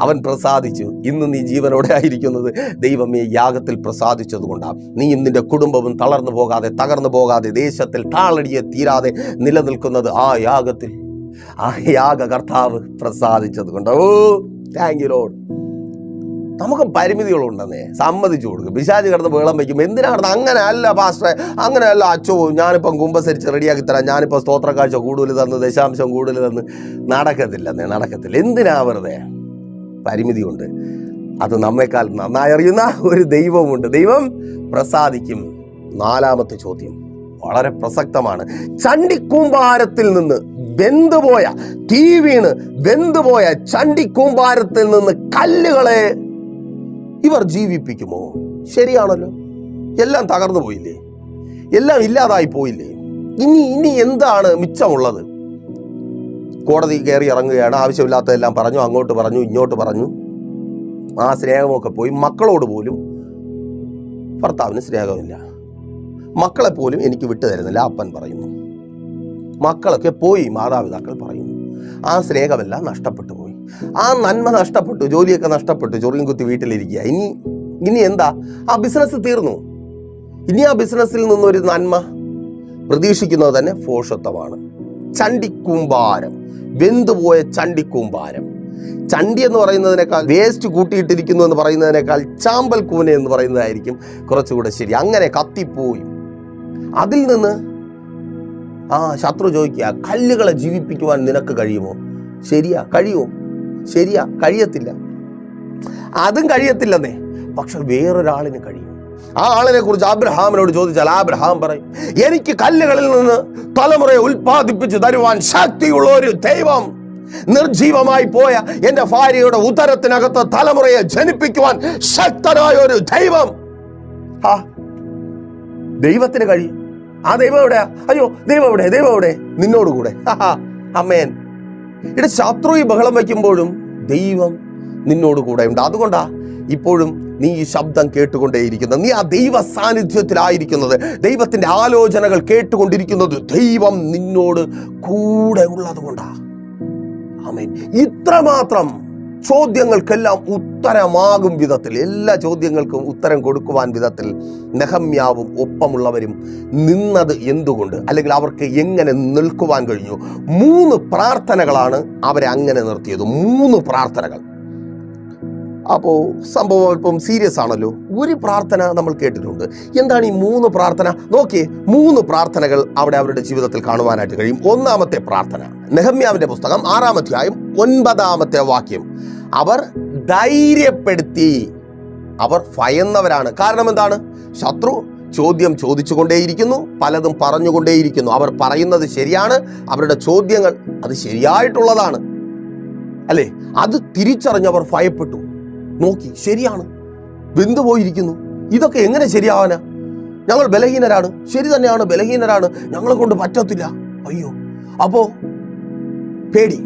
അവൻ പ്രസാദിച്ചു. ഇന്ന് നീ ജീവനോടെ ആയിരിക്കുന്നത് ദൈവം ഈ യാഗത്തിൽ പ്രസാദിച്ചതുകൊണ്ടാണ് നീയും നിന്റെ കുടുംബവും തളർന്നു പോകാതെ തകർന്നു പോകാതെ ദേശത്തിൽ താളടിയെ തീരാതെ നിലനിൽക്കുന്നത് ആ യാഗത്തിൽ. ആ യാഗ കർത്താവ് പ്രസാദിച്ചത് കൊണ്ട് ഓ താങ്ക് യു ലോഡ് നമുക്ക് പരിമിതികളുണ്ടെന്നേ. സമ്മതിച്ചു കൊടുക്കും. പിശാജ് കിടന്ന് വേളം വയ്ക്കും എന്തിനാണ് അങ്ങനെ അല്ല പാസ്റ്റർ അങ്ങനെ അല്ല അച്ചോ ഞാനിപ്പം കുമ്പസരിച്ച് റെഡിയാക്കി തരാം. ഞാനിപ്പോൾ സ്തോത്ര കാഴ്ച കൂടുതൽ തന്ന് ദശാംശം കൂടുതൽ തന്ന്. നടക്കത്തില്ലെന്നേ നടക്കത്തില്ല. എന്തിനാ വെറുതെ? പരിമിതിയുണ്ട്. അത് നമ്മെക്കാൾ നന്നായി അറിയുന്ന ഒരു ദൈവമുണ്ട്. ദൈവം പ്രസാദിക്കും. നാലാമത്തെ ചോദ്യം. വളരെ പ്രസക്തമാണ്. ചണ്ടിക്കൂമ്പാരത്തിൽ നിന്ന് വെന്തുപോയ തീ വീണ് വെന്തുപോയ ചണ്ടിക്കൂമ്പാരത്തിൽ നിന്ന് കല്ലുകളെ ഇവർ ജീവിപ്പിക്കുമോ? ശരിയാണല്ലോ. എല്ലാം തകർന്നു പോയില്ലേ? എല്ലാം ഇല്ലാതായി പോയില്ലേ? ഇനി ഇനി എന്താണ് മിച്ചമുള്ളത്? കോടതി കയറി ഇറങ്ങുകയാണ്. ആവശ്യമില്ലാത്തതെല്ലാം പറഞ്ഞു അങ്ങോട്ട് പറഞ്ഞു ഇങ്ങോട്ട് പറഞ്ഞു. ആ സ്നേഹമൊക്കെ പോയി. മക്കളോട് പോലും ഭർത്താവിന് സ്നേഹമില്ല. മക്കളെ പോലും എനിക്ക് വിട്ടു തരുന്നില്ല അപ്പൻ പറയുന്നു. മക്കളൊക്കെ പോയി മാതാപിതാക്കൾ പറയുന്നു. ആ സ്നേഹമെല്ലാം നഷ്ടപ്പെട്ടു ആ നന്മ നഷ്ടപ്പെട്ടു ജോലിയൊക്കെ നഷ്ടപ്പെട്ടു ചൊറിയും കുത്തി വീട്ടിലിരിക്കുക. ഇനി ഇനി എന്താ? ആ ബിസിനസ് തീർന്നു. ഇനി ആ ബിസിനസ്സിൽ നിന്നൊരു നന്മ പ്രതീക്ഷിക്കുന്നത് തന്നെ ഫോഷത്വമാണ്. ചണ്ടിക്കൂമ്പാരം. വെന്തുപോയ ചണ്ടിക്കൂമ്പാരം. ചണ്ടി എന്ന് പറയുന്നതിനേക്കാൾ വേസ്റ്റ് കൂട്ടിയിട്ടിരിക്കുന്നു എന്ന് പറയുന്നതിനേക്കാൾ ചാമ്പൽ കൂന എന്ന് പറയുന്നതായിരിക്കും കുറച്ചുകൂടെ ശരി. അങ്ങനെ കത്തിപ്പോയി. അതിൽ നിന്ന് ആ ശത്രു ചോദിക്കുക കല്ലുകളെ ജീവിപ്പിക്കുവാൻ നിനക്ക് കഴിയുമോ? ശരിയാ കഴിയുമോ ശരിയാ കഴിയത്തില്ല. അതും കഴിയത്തില്ലെന്നേ. പക്ഷെ വേറൊരാളിന് കഴിയും. ആ ആളിനെ കുറിച്ച് അബ്രഹാമിനോട് ചോദിച്ചാൽ അബ്രഹാം പറയും എനിക്ക് കല്ലുകളിൽ നിന്ന് തലമുറയെ ഉൽപ്പാദിപ്പിച്ച് തരുവാൻ ശക്തിയുള്ള ഒരു ദൈവം നിർജീവമായി പോയ എന്റെ ഭാര്യയുടെ ഉദരത്തിനകത്ത് തലമുറയെ ജനിപ്പിക്കുവാൻ ശക്തനായ ഒരു ദൈവം. ആ ദൈവത്തിന് കഴിയും. ആ ദൈവം എവിടെയാ? അയ്യോ ദൈവം എവിടെ? ദൈവം എവിടെ? നിന്നോട് കൂടെ അമ്മേൻ ഇവിടെ ശത്രു ഈ ബഹളം വയ്ക്കുമ്പോഴും ദൈവം നിന്നോട് കൂടെ ഉണ്ട് അതുകൊണ്ടാ ഇപ്പോഴും നീ ഈ ശബ്ദം കേട്ടുകൊണ്ടേയിരിക്കുന്നത്. നീ ആ ദൈവ സാന്നിധ്യത്തിലായിരിക്കുന്നത്. ദൈവത്തിന്റെ ആലോചനകൾ കേട്ടുകൊണ്ടിരിക്കുന്നത് ദൈവം നിന്നോട് കൂടെ ഉള്ളത് ആമേൻ. ഇത്രമാത്രം ചോദ്യങ്ങൾക്കെല്ലാം ഉത്തരമാകും വിധത്തിൽ എല്ലാ ചോദ്യങ്ങൾക്കും ഉത്തരം കൊടുക്കുവാൻ വിധത്തിൽ നെഹമ്യാവും ഒപ്പമുള്ളവരും നിന്നത് എന്തുകൊണ്ട്? അല്ലെങ്കിൽ അവർക്ക് എങ്ങനെ നിൽക്കുവാൻ കഴിഞ്ഞു? മൂന്ന് പ്രാർത്ഥനകളാണ് അവരെ അങ്ങനെ നിർത്തിയത്. മൂന്ന് പ്രാർത്ഥനകൾ. അപ്പോൾ സംഭവം അല്പം സീരിയസ് ആണല്ലോ. ഒരു പ്രാർത്ഥന നമ്മൾ കേട്ടിട്ടുണ്ട്. എന്താണ് ഈ മൂന്ന് പ്രാർത്ഥന? നോക്കിയേ മൂന്ന് പ്രാർത്ഥനകൾ അവിടെ അവരുടെ ജീവിതത്തിൽ കാണുവാനായിട്ട് കഴിയും. ഒന്നാമത്തെ പ്രാർത്ഥന നെഹമ്യാവിന്റെ പുസ്തകം ആറാം അധ്യായം ഒൻപതാമത്തെ വാക്യം. അവർ ധൈര്യപ്പെടുത്തി. അവർ ഭയന്നവരാണ്. കാരണം എന്താണ്? ശത്രു ചോദ്യം ചോദിച്ചുകൊണ്ടേയിരിക്കുന്നു പലതും പറഞ്ഞുകൊണ്ടേയിരിക്കുന്നു. അവർ പറയുന്നത് ശരിയാണ് അവരുടെ ചോദ്യങ്ങൾ അത് ശരിയായിട്ടുള്ളതാണ്. അല്ലേ? അത് തിരിച്ചറിഞ്ഞവർ ഭയപ്പെട്ടു. നോക്കി ശരിയാണ്. വെന്തുപോയിരിക്കുന്നു ഇതൊക്കെ എങ്ങനെ ശരിയാവാനാ? ഞങ്ങൾ ബലഹീനരാണ്. ശരി തന്നെയാണ് ബലഹീനരാണ്. ഞങ്ങളെ കൊണ്ട് പറ്റത്തില്ല. അയ്യോ. അപ്പോ പേടി.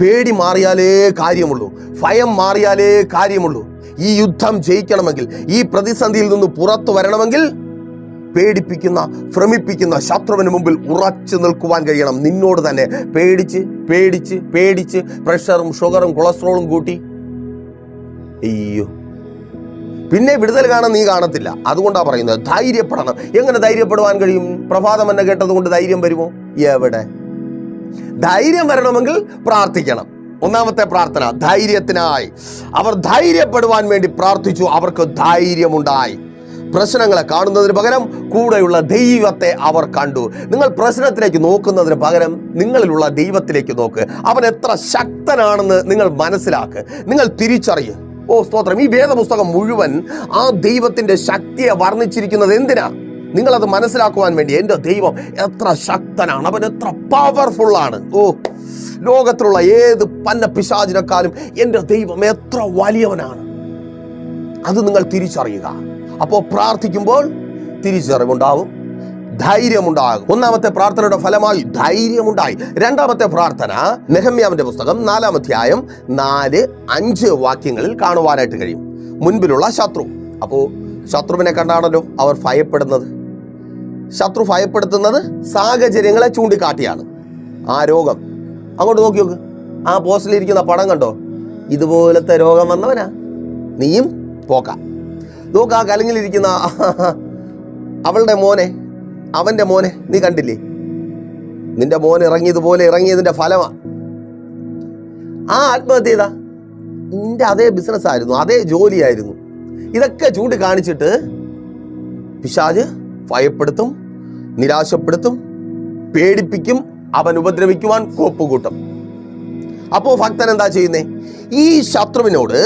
പേടി മാറിയാലേ കാര്യമുള്ളൂ. ഭയം മാറിയാലേ കാര്യമുള്ളൂ. ഈ യുദ്ധം ജയിക്കണമെങ്കിൽ ഈ പ്രതിസന്ധിയിൽ നിന്ന് പുറത്തു വരണമെങ്കിൽ പേടിപ്പിക്കുന്ന ഭ്രമിപ്പിക്കുന്ന ശത്രുവിന് മുമ്പിൽ ഉറച്ചു നിൽക്കുവാൻ കഴിയണം. നിന്നോട് തന്നെ പേടിച്ച് പേടിച്ച് പേടിച്ച് പ്രഷറും ഷുഗറും കൊളസ്ട്രോളും കൂട്ടി അയ്യോ. പിന്നെ വിടുതൽ കാണാൻ നീ കാണത്തില്ല. അതുകൊണ്ടാണ് പറയുന്നത് ധൈര്യപ്പെടണം. എങ്ങനെ ധൈര്യപ്പെടുവാൻ കഴിയും? പ്രഭാതം എന്നെ കേട്ടത് കൊണ്ട് ധൈര്യം വരുമോ? എവിടെ? ധൈര്യം വരണമെങ്കിൽ പ്രാർത്ഥിക്കണം. ഒന്നാമത്തെ പ്രാർത്ഥന ധൈര്യത്തിനായി. അവർ ധൈര്യപ്പെടുവാൻ വേണ്ടി പ്രാർത്ഥിച്ചു അവർക്ക് ധൈര്യമുണ്ടായി. പ്രശ്നങ്ങളെ കാണുന്നതിന് പകരം കൂടെയുള്ള ദൈവത്തെ അവർ കണ്ടു. നിങ്ങൾ പ്രശ്നത്തിലേക്ക് നോക്കുന്നതിന് പകരം നിങ്ങളിലുള്ള ദൈവത്തിലേക്ക് നോക്ക്. അവൻ എത്ര ശക്തനാണെന്ന് നിങ്ങൾ മനസ്സിലാക്ക്. നിങ്ങൾ തിരിച്ചറിയ്. ഓ സ്തോത്രം. ഈ വേദപുസ്തകം മുഴുവൻ ആ ദൈവത്തിന്റെ ശക്തിയെ വർണിച്ചിരിക്കുന്നത് എന്തിനാ? നിങ്ങളത് മനസ്സിലാക്കുവാൻ വേണ്ടി. എന്റെ ദൈവം എത്ര ശക്തനാണ്. അവൻ എത്ര പവർഫുൾ ആണ്. ഓ ലോകത്തിലുള്ള ഏത് പന്ന പിശാചിനെക്കാളും എന്റെ ദൈവം എത്ര വലിയവനാണ്. അത് നിങ്ങൾ തിരിച്ചറിയുക. അപ്പോൾ പ്രാർത്ഥിക്കുമ്പോൾ തിരിച്ചറിവുണ്ടാവും. ധൈര്യമുണ്ടാകും. ഒന്നാമത്തെ പ്രാർത്ഥനയുടെ ഫലമായി ധൈര്യമുണ്ടായി. രണ്ടാമത്തെ പ്രാർത്ഥന നെഹമ്യാവിന്റെ പുസ്തകം നാലാം അധ്യായം നാല് അഞ്ച് വാക്യങ്ങളിൽ കാണുവാനായിട്ട് കഴിയും. മുൻപിലുള്ള ശത്രു. അപ്പോൾ ശത്രുവിനെ കണ്ടാണല്ലോ അവർ ഭയപ്പെടുന്നത്. ശത്രു ഭയപ്പെടുത്തുന്നത് സാഹചര്യങ്ങളെ ചൂണ്ടിക്കാട്ടിയാണ്. ആ രോഗം. അങ്ങോട്ട് നോക്കി നോക്ക്. ആ പോസ്റ്റിലിരിക്കുന്ന പടം കണ്ടോ? ഇതുപോലത്തെ രോഗം വന്നവനാ. നീയും പോക്കാം നോക്ക് ആ കലങ്ങിലിരിക്കുന്ന അവളുടെ മോനെ. അവന്റെ മോനെ നീ കണ്ടില്ലേ? നിന്റെ മോൻ ഇറങ്ങിയതുപോലെ ഇറങ്ങിയതിന്റെ ഫലമാണ് ആ ആത്മഹത്യ ചെയ്താ നിന്റെ അതേ ബിസിനസ് ആയിരുന്നു അതേ ജോലിയായിരുന്നു. ഇതൊക്കെ ചൂണ്ടിക്കാണിച്ചിട്ട് പിശാജ് ഭയപ്പെടുത്തും നിരാശപ്പെടുത്തും പേടിപ്പിക്കും അവൻ ഉപദ്രവിക്കുവാൻ കോപ്പുകൂട്ടും. അപ്പോൾ ഭക്തൻ എന്താ ചെയ്യുന്നേ? ഈ ശത്രുവിനോട്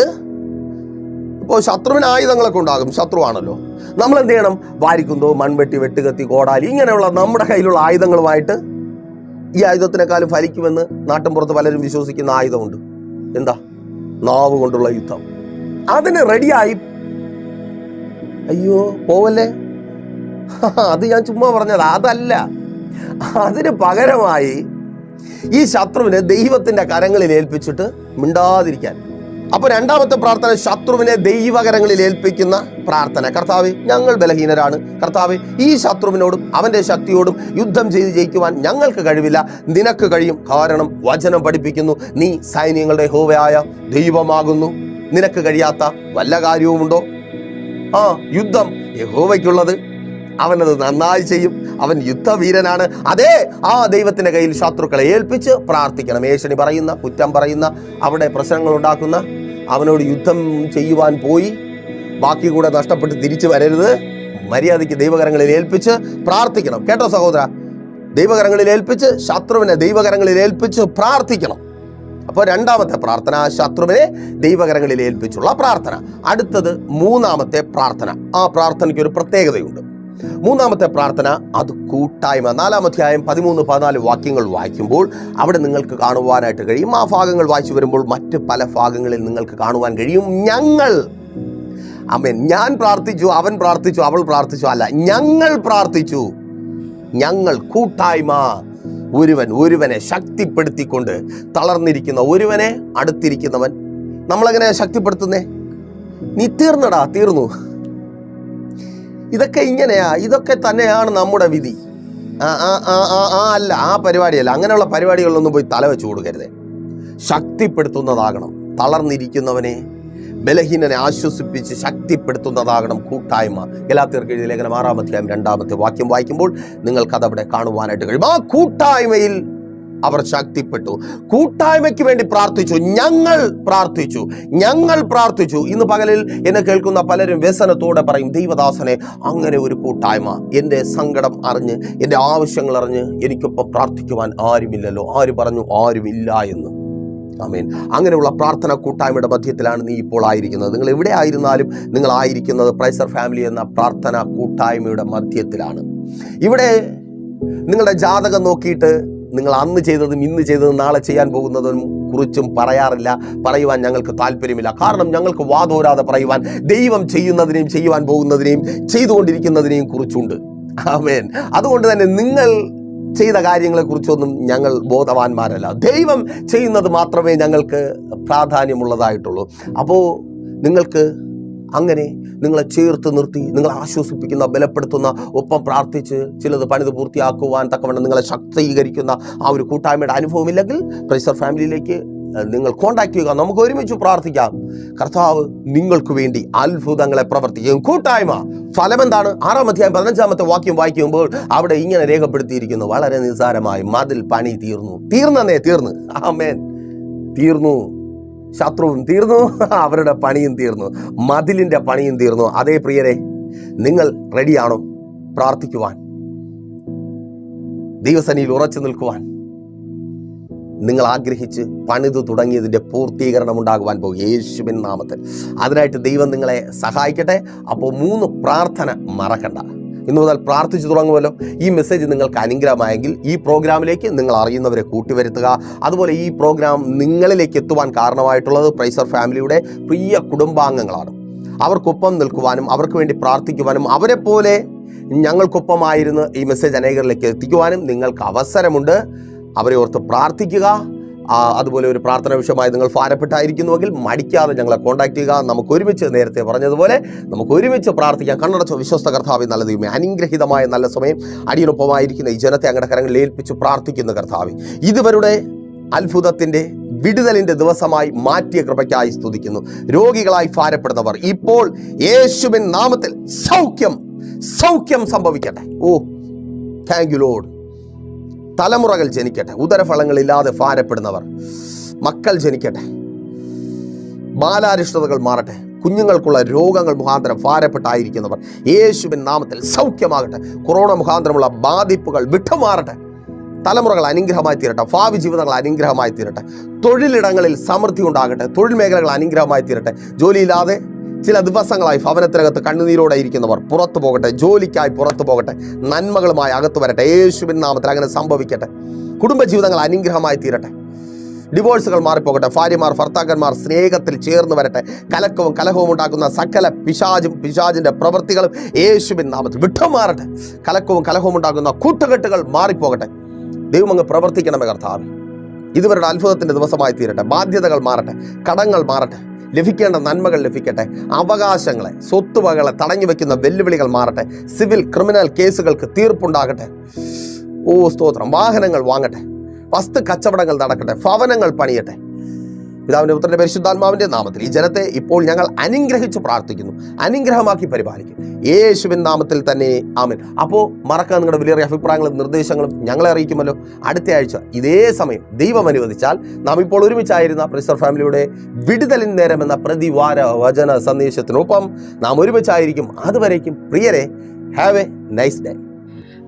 ഇപ്പോൾ ശത്രുവിന് ആയുധങ്ങളൊക്കെ ഉണ്ടാകും. ശത്രുവാണല്ലോ. നമ്മൾ എന്ത് ചെയ്യണം വാരിക്കുന്തോ മൺവെട്ടി വെട്ടുകത്തി കോടാലി ഇങ്ങനെയുള്ള നമ്മുടെ കയ്യിലുള്ള ആയുധങ്ങളുമായിട്ട് ഈ ആയുധത്തിനേക്കാളും ഫലിക്കുമെന്ന് നാട്ടിൻപുറത്ത് പലരും വിശ്വസിക്കുന്ന ആയുധമുണ്ട്. എന്താ? നാവ് കൊണ്ടുള്ള യുദ്ധം. അതിന് റെഡിയായി. അയ്യോ പോവല്ലേ? അത് ഞാൻ ചുമ്മാ പറഞ്ഞത് അതല്ല. അതിന് പകരമായി ഈ ശത്രുവിനെ ദൈവത്തിന്റെ കരങ്ങളിൽ ഏൽപ്പിച്ചിട്ട് മിണ്ടാതിരിക്കാൻ. അപ്പൊ രണ്ടാമത്തെ പ്രാർത്ഥന ശത്രുവിനെ ദൈവകരങ്ങളിൽ ഏൽപ്പിക്കുന്ന പ്രാർത്ഥന. കർത്താവ് ഞങ്ങൾ ബലഹീനരാണ്. കർത്താവ് ഈ ശത്രുവിനോടും അവന്റെ ശക്തിയോടും യുദ്ധം ചെയ്ത് ജയിക്കുവാൻ ഞങ്ങൾക്ക് കഴിവില്ല. നിനക്ക് കഴിയും. കാരണം വചനം പഠിപ്പിക്കുന്നു. നീ സൈന്യങ്ങളുടെ ഹോവയായ ദൈവമാകുന്നു. നിനക്ക് കഴിയാത്ത വല്ല കാര്യവുമുണ്ടോ? ആ യുദ്ധം യഹോവയ്ക്കുള്ളത്. അവനത് നന്നായി ചെയ്യും. അവൻ യുദ്ധവീരനാണ്. അതെ ആ ദൈവത്തിന്റെ കയ്യിൽ ശത്രുക്കളെ ഏൽപ്പിച്ച് പ്രാർത്ഥിക്കണം. ഏഷണി പറയുന്ന കുറ്റം പറയുന്ന അവിടെ പ്രശ്നങ്ങൾ ഉണ്ടാക്കുന്ന അവനോട് യുദ്ധം ചെയ്യുവാൻ പോയി. ബാക്കി കൂടെ നഷ്ടപ്പെട്ട് തിരിച്ചു വരരുത്. മര്യാദയ്ക്ക് ദൈവകരങ്ങളിൽ ഏൽപ്പിച്ച് പ്രാർത്ഥിക്കണം. കേട്ടോ സഹോദര? ദൈവകരങ്ങളിൽ ഏൽപ്പിച്ച് ശത്രുവിനെ ദൈവകരങ്ങളിൽ ഏൽപ്പിച്ച് പ്രാർത്ഥിക്കണം. അപ്പോൾ രണ്ടാമത്തെ പ്രാർത്ഥന ശത്രുവിനെ ദൈവകരങ്ങളിൽ ഏൽപ്പിച്ചുള്ള പ്രാർത്ഥന. അടുത്തത് മൂന്നാമത്തെ പ്രാർത്ഥന. ആ പ്രാർത്ഥനയ്ക്ക് ഒരു പ്രത്യേകതയുണ്ട്. മൂന്നാമത്തെ പ്രാർത്ഥന അത് കൂട്ടായ്മ. നാലാം അധ്യായം പതിമൂന്ന് പതിനാല് വാക്യങ്ങൾ വായിക്കുമ്പോൾ അവിടെ നിങ്ങൾക്ക് കാണുവാനായിട്ട് കഴിയും. ആ ഭാഗങ്ങൾ വായിച്ചു വരുമ്പോൾ മറ്റ് പല ഭാഗങ്ങളിൽ നിങ്ങൾക്ക് കാണുവാൻ കഴിയും. ഞങ്ങൾ അമ്മൻ ഞാൻ പ്രാർത്ഥിച്ചു അവൻ പ്രാർത്ഥിച്ചു അവൾ പ്രാർത്ഥിച്ചു അല്ല ഞങ്ങൾ പ്രാർത്ഥിച്ചു. ഞങ്ങൾ കൂട്ടായ്മ. ഒരുവൻ ഒരുവനെ ശക്തിപ്പെടുത്തിക്കൊണ്ട് തളർന്നിരിക്കുന്ന ഒരുവനെ അടുത്തിരിക്കുന്നവൻ. നമ്മളെങ്ങനെ ശക്തിപ്പെടുത്തുന്നേ? നീ തീർന്നടാ തീർന്നു. ഇതൊക്കെ ഇങ്ങനെയാ ഇതൊക്കെ തന്നെയാണ് നമ്മുടെ വിധി. ആ ആ ആ ആ അല്ല ആ പരിപാടിയല്ല അങ്ങനെയുള്ള പരിപാടികളിലൊന്നും പോയി തല വെച്ച് കൊടുക്കരുത്. ശക്തിപ്പെടുത്തുന്നതാകണം. തളർന്നിരിക്കുന്നവനെ ബലഹീനനെ ആശ്വസിപ്പിച്ച് ശക്തിപ്പെടുത്തുന്നതാകണം കൂട്ടായ്മ. ഗലാത്തിയർക്ക് എഴുതിയ ലേഖനം ആറാം രണ്ടാമത്തെ വാക്യം വായിക്കുമ്പോൾ നിങ്ങൾക്കതവിടെ കാണുവാനായിട്ട് കഴിയും. ആ കൂട്ടായ്മയിൽ അവർ ശക്തിപ്പെട്ടു. കൂട്ടായ്മയ്ക്ക് വേണ്ടി പ്രാർത്ഥിച്ചു. ഞങ്ങൾ പ്രാർത്ഥിച്ചു. ഞങ്ങൾ പ്രാർത്ഥിച്ചു. ഇന്ന് പകലിൽ എന്നെ കേൾക്കുന്ന പലരും വ്യസനത്തോടെ പറയും ദൈവദാസനെ അങ്ങനെ ഒരു കൂട്ടായ്മ. എന്റെ സങ്കടം അറിഞ്ഞ് എന്റെ ആവശ്യങ്ങൾ അറിഞ്ഞ് എനിക്കൊപ്പം പ്രാർത്ഥിക്കുവാൻ ആരുമില്ലല്ലോ. ആര് പറഞ്ഞു? ആരുമില്ല എന്ന്. ആമേൻ. അങ്ങനെയുള്ള പ്രാർത്ഥന കൂട്ടായ്മയുടെ മധ്യത്തിലാണ് നീ ഇപ്പോൾ ആയിരിക്കുന്നത്. നിങ്ങൾ എവിടെ ആയിരുന്നാലും നിങ്ങൾ ആയിരിക്കുന്നത് പ്രൈസർ ഫാമിലി എന്ന പ്രാർത്ഥന കൂട്ടായ്മയുടെ മധ്യത്തിലാണ്. ഇവിടെ നിങ്ങളുടെ ജാതകം നോക്കിയിട്ട് നിങ്ങൾ അന്ന് ചെയ്തതും ഇന്ന് ചെയ്തതും നാളെ ചെയ്യാൻ പോകുന്നതും കുറിച്ചും പറയാറില്ല പറയുവാൻ ഞങ്ങൾക്ക് താല്പര്യമില്ല. കാരണം ഞങ്ങൾക്ക് വാതോരാതെ പറയുവാൻ ദൈവം ചെയ്യുന്നതിനെയും ചെയ്യുവാൻ പോകുന്നതിനെയും ചെയ്തുകൊണ്ടിരിക്കുന്നതിനെയും കുറിച്ചുണ്ട്. ആമേൻ. അതുകൊണ്ട് തന്നെ നിങ്ങൾ ചെയ്ത കാര്യങ്ങളെക്കുറിച്ചൊന്നും ഞങ്ങൾ ബോധവാന്മാരല്ല. ദൈവം ചെയ്യുന്നത് മാത്രമേ ഞങ്ങൾക്ക് പ്രാധാന്യമുള്ളതായിട്ടുള്ളൂ. അപ്പോൾ നിങ്ങൾക്ക് അങ്ങനെ നിങ്ങളെ ചേർത്ത് നിർത്തി നിങ്ങളെ ആശ്വസിപ്പിക്കുന്ന ബലപ്പെടുത്തുന്ന ഒപ്പം പ്രാർത്ഥിച്ച് ചിലത് പണിത് പൂർത്തിയാക്കുവാൻ തക്കവണ്ണം നിങ്ങളെ ശക്തീകരിക്കുന്ന ആ ഒരു കൂട്ടായ്മയുടെ അനുഭവമില്ലെങ്കിൽ പ്രൈസർ ഫാമിലിയിലേക്ക് നിങ്ങൾ കോണ്ടാക്ട് ചെയ്യുക. നമുക്ക് ഒരുമിച്ച് പ്രാർത്ഥിക്കാം. കർത്താവ് നിങ്ങൾക്ക് വേണ്ടി അത്ഭുതങ്ങളെ പ്രവർത്തിക്കും. കൂട്ടായ്മ ഫലം എന്താണ്? ആറാം അധ്യായം പതിനഞ്ചാമത്തെ വാക്യം വായിക്കുമ്പോൾ അവിടെ ഇങ്ങനെ രേഖപ്പെടുത്തിയിരിക്കുന്നു. വളരെ നിസ്സാരമായി മതിൽ പണി തീർന്നു. തീർന്നേ തീർന്നു. ആമേൻ. തീർന്നു. ശത്രുവും തീർന്നു. അവരുടെ പണിയും തീർന്നു. മതിലിന്റെ പണിയും തീർന്നു. അതേ പ്രിയരെ നിങ്ങൾ റെഡിയാണോ? പ്രാർത്ഥിക്കുവാൻ. ദൈവസനിയിൽ ഉറച്ചു നിൽക്കുവാൻ. നിങ്ങൾ ആഗ്രഹിച്ച് പണിതു തുടങ്ങിയതിന്റെ പൂർത്തീകരണം ഉണ്ടാകുവാൻ പോകും. യേശുവിൻ നാമത്തിൽ. അതിനായിട്ട് ദൈവം നിങ്ങളെ സഹായിക്കട്ടെ. അപ്പോൾ മൂന്ന് പ്രാർത്ഥന മറക്കണ്ട. ഇന്നു മുതൽ പ്രാർത്ഥിച്ചു തുടങ്ങുമല്ലോ. ഈ മെസ്സേജ് നിങ്ങൾക്ക് അനുഗ്രഹമായെങ്കിൽ ഈ പ്രോഗ്രാമിലേക്ക് നിങ്ങൾ അറിയുന്നവരെ കൂട്ടിവരുത്തുക. അതുപോലെ ഈ പ്രോഗ്രാം നിങ്ങളിലേക്ക് എത്തുവാൻ കാരണമായിട്ടുള്ളത് പ്രൈസർ ഫാമിലിയുടെ പ്രിയ കുടുംബാംഗങ്ങളാണ്. അവർക്കൊപ്പം നിൽക്കുവാനും അവർക്ക് വേണ്ടി പ്രാർത്ഥിക്കുവാനും അവരെ പോലെ ഞങ്ങൾക്കൊപ്പമായിരുന്ന് ഈ മെസ്സേജ് അനേകരിലേക്ക് എത്തിക്കുവാനും നിങ്ങൾക്ക് അവസരമുണ്ട്. അവരെ ഓർത്ത് പ്രാർത്ഥിക്കുക. അതുപോലെ ഒരു പ്രാർത്ഥന വിഷയമായി നിങ്ങൾ ഭാരപ്പെട്ടായിരിക്കുന്നുവെങ്കിൽ മടിക്കാതെ ഞങ്ങളെ കോൺടാക്ട് ചെയ്യുക. നമുക്ക് ഒരുമിച്ച് നേരത്തെ പറഞ്ഞതുപോലെ നമുക്ക് ഒരുമിച്ച് പ്രാർത്ഥിക്കാം. കണ്ണടച്ച വിശ്വസ്ത കർത്താവ് നല്ല ദൈവമേ അനുഗ്രഹീതമായ നല്ല സമയം അടിയൊപ്പമായിരിക്കുന്ന ഈ ജനത്തെ അങ്ങയുടെ കരങ്ങളിൽ ഏൽപ്പിച്ച് പ്രാർത്ഥിക്കുന്ന കർത്താവ് ഇതുവരുടെ അത്ഭുതത്തിന്റെ വിടുതലിന്റെ ദിവസമായി മാറ്റിയ കൃപയ്ക്കായി സ്തുതിക്കുന്നു. രോഗികളായി ഭാരപ്പെടുന്നവർ ഇപ്പോൾ യേശുവിൻ നാമത്തിൽ സൗഖ്യം സൗഖ്യം സംഭവിക്കട്ടെ. ഓ താങ്ക് യു ലോഡ് തലമുറകൾ ജനിക്കട്ടെ. ഉദരഫലങ്ങളില്ലാതെ ഭാരപ്പെടുന്നവർ. മക്കൾ ജനിക്കട്ടെ. ബാലാരിഷ്ടതകൾ മാറട്ടെ. കുഞ്ഞുങ്ങൾക്കുള്ള രോഗങ്ങൾ മുഖാന്തരം ഭാരപ്പെട്ടായിരിക്കുന്നവർ. യേശുവിൻ നാമത്തിൽ സൗഖ്യമാകട്ടെ. കൊറോണ മുഖാന്തരമുള്ള ബാധിപ്പുകൾ വിട്ടുമാറട്ടെ. തലമുറകൾ അനുഗ്രഹമായി തീരട്ടെ. ഭാവി ജീവിതങ്ങൾ അനുഗ്രഹമായി തീരട്ടെ. തൊഴിലിടങ്ങളിൽ സമൃദ്ധി ഉണ്ടാകട്ടെ. തൊഴിൽ മേഖലകൾ അനുഗ്രഹമായി തീരട്ടെ. ജോലിയില്ലാതെ ചില ദിവസങ്ങളായി ഭവനത്തിനകത്ത് കണ്ണുനീരോടെ ഇരിക്കുന്നവർ പുറത്തു പോകട്ടെ ജോലിക്കായി പുറത്തു പോകട്ടെ നന്മകളുമായി അകത്ത് വരട്ടെ യേശുവിൻ നാമത്തിൽ അങ്ങനെ സംഭവിക്കട്ടെ കുടുംബജീവിതങ്ങൾ അനുഗ്രഹമായി തീരട്ടെ ഡിവോഴ്സുകൾ മാറിപ്പോകട്ടെ ഭാര്യമാർ ഭർത്താക്കന്മാർ സ്നേഹത്തിൽ ചേർന്ന് വരട്ടെ കലക്കവും കലഹവും ഉണ്ടാക്കുന്ന സകല പിശാജും പിശാചിന്റെ പ്രവൃത്തികളും യേശുവിൻ നാമത്തിൽ വിട്ടുമാറട്ടെ കലക്കവും കലഹവും ഉണ്ടാക്കുന്ന കൂട്ടുകെട്ടുകൾ മാറിപ്പോകട്ടെ ദൈവം അങ്ങ് പ്രവർത്തിക്കണമേ കർത്താവ്. ഇതുവരുടെ അത്ഭുതത്തിന്റെ ദിവസമായി തീരട്ടെ ബാധ്യതകൾ മാറട്ടെ കടങ്ങൾ മാറട്ടെ ലഭിക്കേണ്ട നന്മകൾ ലഭിക്കട്ടെ. അവകാശങ്ങളെ സ്വത്തുവകളെ തടഞ്ഞു വെക്കുന്ന വെല്ലുവിളികൾ മാറട്ടെ. Civil criminal കേസുകൾക്ക് തീർപ്പുണ്ടാകട്ടെ. ഓ സ്തോത്രം. വാഹനങ്ങൾ വാങ്ങട്ടെ. വസ്തു കച്ചവടങ്ങൾ നടക്കട്ടെ. ഭവനങ്ങൾ പണിയട്ടെ. പിതാവിന്റെ പുത്രന്റെ പരിശുദ്ധാത്മാവിന്റെ നാമത്തിൽ ഈ ജനത്തെ ഇപ്പോൾ ഞങ്ങൾ അനുഗ്രഹിച്ചു പ്രാർത്ഥിക്കുന്നു. അനുഗ്രഹമാക്കി പരിപാലിക്കും. യേശുവിൻ നാമത്തിൽ തന്നെ ആമൻ. അപ്പോൾ മറക്കാൻ നിങ്ങളുടെ വിലയേറിയ അഭിപ്രായങ്ങളും നിർദ്ദേശങ്ങളും ഞങ്ങളെ അറിയിക്കുമല്ലോ. അടുത്ത ആഴ്ച ഇതേ സമയം ദൈവം അനുവദിച്ചാൽ നാം ഇപ്പോൾ ഒരുമിച്ചായിരുന്ന പ്രിസർ ഫാമിലിയുടെ വിടുതലിൻ നേരം എന്ന പ്രതിവാര വചന സന്ദേശത്തിനൊപ്പം നാം ഒരുമിച്ചായിരിക്കും. അതുവരേക്കും പ്രിയരെ have a nice day.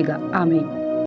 रखिएगा आमीन।